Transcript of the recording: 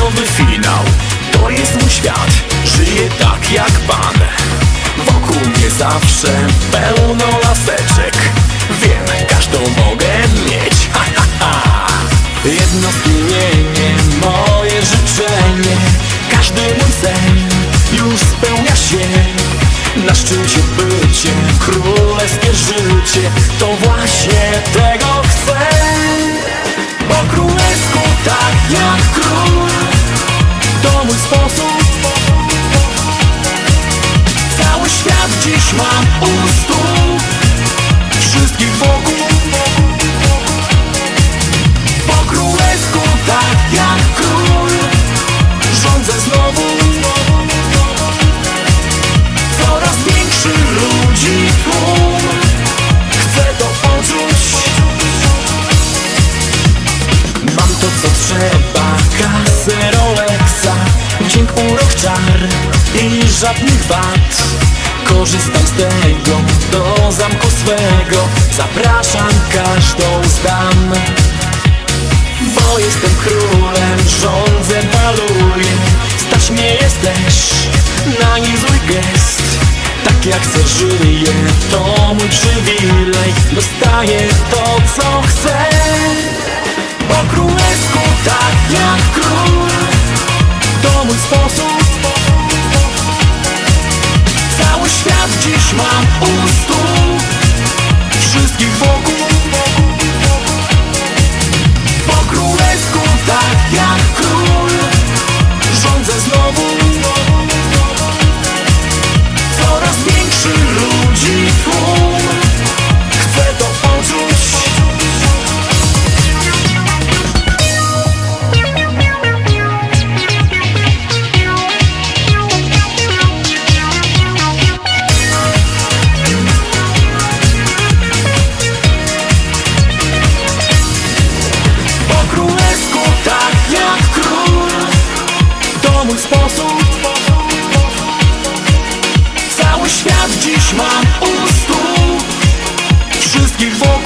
nowy finał To jest mój świat, żyję tak jak pan Wokół mnie zawsze pełno laseczek. Wiem, każdą mogę mieć. Ha, ha, ha. Jedno spełnienie, moje życzenie. Każdy mój sen już spełnia się. Na szczycie bycie, królewskie życie. To właśnie tego chcę to co trzeba. Kasę Rolexa Wdzięk, urok, czar I żadnych wad. Korzystam z tego Do zamku swego. Zapraszam każdą z dam bo jestem królem, rządzę, paluję Stać mnie jest też na niezły gest. Tak jak chcę żyję, to mój przywilej To sposób. Cały świat dziś mam u stóp. Wszystkich wokół